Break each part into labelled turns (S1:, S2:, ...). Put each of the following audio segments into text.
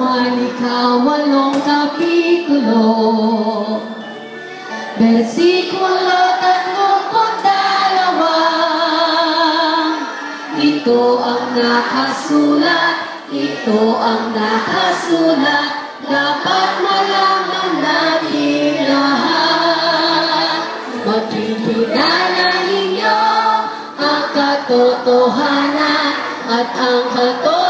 S1: Roman ikawalong kapitulo. Versikulo tatlong dalawa. Ito ang nakasulat, ito ang nakasulat. Dapat malaman natin lahat. Makikilala ninyo ang katotohanan At ang katotohanan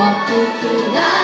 S1: Walking through the